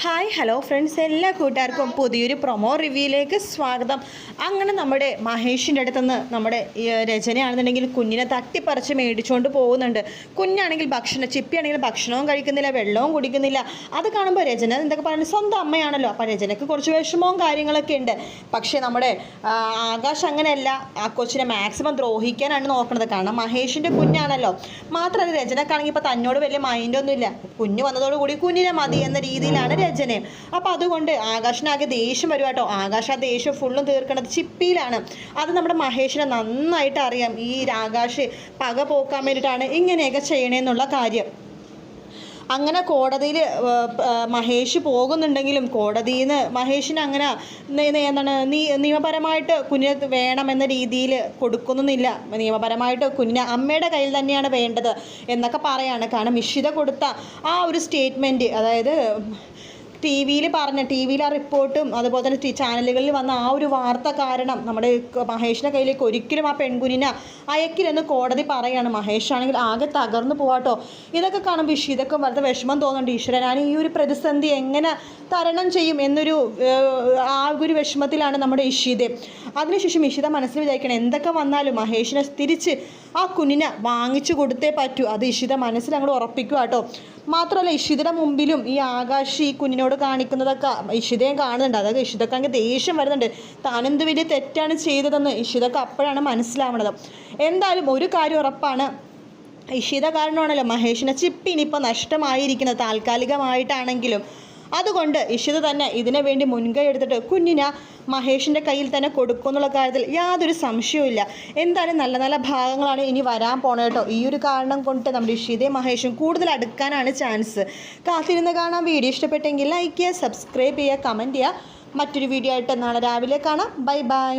Hi hello friends എല്ലാ കൂട്ടുകാർക്കും പുതിയൊരു പ്രൊമോ റിവ്യൂയിലേക്ക് സ്വാഗതം. അങ്ങനെ നമ്മുടെ മഹേഷിന്റെ അടുത്തുനിന്ന് നമ്മുടെ രചനയാണെന്നുണ്ടെങ്കിൽ കുഞ്ഞിനെ തട്ടിപ്പറിച്ച് മേടിച്ചുകൊണ്ട് പോകുന്നുണ്ട്. കുഞ്ഞാണെങ്കിൽ ഭക്ഷണം ചിപ്പിയാണെങ്കിൽ ഭക്ഷണവും കഴിക്കുന്നില്ല വെള്ളവും കുടിക്കുന്നില്ല. അത് കാണുമ്പോൾ രചന എന്തൊക്കെ പറയുന്നത് സ്വന്തം അമ്മയാണല്ലോ. അപ്പോൾ രചനയ്ക്ക് കുറച്ച് വിഷമവും കാര്യങ്ങളൊക്കെ ഉണ്ട്. പക്ഷേ നമ്മുടെ ആകാശ് അങ്ങനെയല്ല. ആ കൊച്ചിനെ മാക്സിമം ദ്രോഹിക്കാനാണ് നോക്കുന്നത് കാരണം മഹേഷിന്റെ കുഞ്ഞാണല്ലോ. മാത്രമല്ല രചനക്കാണെങ്കിൽ ഇപ്പോൾ തന്നോട് വലിയ മൈൻഡൊന്നുമില്ല കുഞ്ഞ് വന്നതോടുകൂടി കുഞ്ഞിനെ മതി എന്ന രീതിയിലാണ് രചനയും. അപ്പോൾ അതുകൊണ്ട് ആകാശനാകെ ദേഷ്യം വരും കേട്ടോ. ആകാശ ആ ദേഷ്യം ഫുള്ളും തീർക്കണത് ചിപ്പിയിലാണ്. അത് നമ്മുടെ മഹേഷിനെ നന്നായിട്ട് അറിയാം. ഈ ആകാശ് പക പോക്കാൻ വേണ്ടിയിട്ടാണ് ഇങ്ങനെയൊക്കെ ചെയ്യണേന്നുള്ള കാര്യം. അങ്ങനെ കോടതിയിൽ മഹേഷ് പോകുന്നുണ്ടെങ്കിലും കോടതിയിൽ നിന്ന് മഹേഷിന് അങ്ങനെ എന്താണ് നീ നിയമപരമായിട്ട് കുഞ്ഞിന് വേണമെന്ന രീതിയിൽ കൊടുക്കുന്നില്ല നിയമപരമായിട്ട് കുഞ്ഞിന് അമ്മയുടെ കയ്യിൽ തന്നെയാണ് വേണ്ടത് എന്നൊക്കെ പറയാണ്. കാരണം ഇഷിത കൊടുത്ത ആ ഒരു സ്റ്റേറ്റ്മെന്റ് അതായത് ടി വിയിൽ പറഞ്ഞ ടി വിയിൽ ആ റിപ്പോർട്ടും അതുപോലെ തന്നെ ചാനലുകളിൽ വന്ന ആ ഒരു വാർത്ത കാരണം നമ്മുടെ മഹേഷിന്റെ കയ്യിലേക്ക് ഒരിക്കലും ആ പെൺകുഞ്ഞിനെ അയക്കില്ലെന്ന് കോടതി പറയാണ് മഹേഷ് ആണെങ്കിൽ ആകെ തകർന്നു പോവാട്ടോ. ഇതൊക്കെ കാണുമ്പോൾ ഇതൊക്കെ വളരെ വിഷമം തോന്നുന്നുണ്ട്. ഈശ്വരൻ ഞാൻ ഈ ഒരു പ്രതിസന്ധി എങ്ങനെ തരണം ചെയ്യും എന്നൊരു ആ ഒരു വിഷമത്തിലാണ് നമ്മുടെ ഇഷിത അതിനുശേഷം ഇഷിത മനസ്സിൽ വിചാരിക്കണം എന്തൊക്കെ വന്നാലും മഹേഷിനെ തിരിച്ച് ആ കുഞ്ഞിനെ വാങ്ങിച്ചു കൊടുത്തേ പറ്റൂ. അത് ഇഷിത മനസ്സിൽ അങ്ങോട്ട് ഉറപ്പിക്കുക കേട്ടോ മാത്രമല്ല ഇഷിതയുടെ മുമ്പിലും ഈ ആകാശ് ഈ കുഞ്ഞിനോട് കാണിക്കുന്നതൊക്കെ ഇഷിതയും കാണുന്നുണ്ട്. അതായത് ഇഷിതക്ക് അങ്ങ് ദേഷ്യം വരുന്നുണ്ട്. താനെന്ത് വലിയ തെറ്റാണ് ചെയ്തതെന്ന് ഇഷിതക്ക് അപ്പോഴാണ് മനസ്സിലാവണത് എന്തായാലും ഒരു കാര്യം ഉറപ്പാണ്. ഇഷിത കാരണമാണല്ലോ മഹേഷിനെ ചിപ്പ് ഇനിയിപ്പോൾ നഷ്ടമായിരിക്കുന്നത്. താൽക്കാലികമായിട്ടാണെങ്കിലും അതുകൊണ്ട് ഇഷിത തന്നെ ഇതിനു വേണ്ടി മുൻകൈ എടുത്തിട്ട് കുഞ്ഞിനെ മഹേഷിന്റെ കയ്യിൽ തന്നെ കൊടുക്കും എന്നുള്ള കാര്യത്തിൽ യാതൊരു സംശയവുമില്ല എന്തായാലും നല്ല നല്ല ഭാഗങ്ങളാണ് ഇനി വരാൻ പോണത് കേട്ടോ. ഈ ഒരു കാരണം കൊണ്ട് നമ്മുടെ ഇഷിതയും മഹേഷും കൂടുതൽ അടുക്കാനാണ് ചാൻസ് കാത്തിരുന്ന് കാണാം. വീഡിയോ ഇഷ്ടപ്പെട്ടെങ്കിൽ ലൈക്ക് ചെയ്യുക സബ്സ്ക്രൈബ് ചെയ്യുക കമന്റ് ചെയ്യുക. മറ്റൊരു വീഡിയോ ആയിട്ട് നാളെ രാവിലെ കാണാം. Bye bye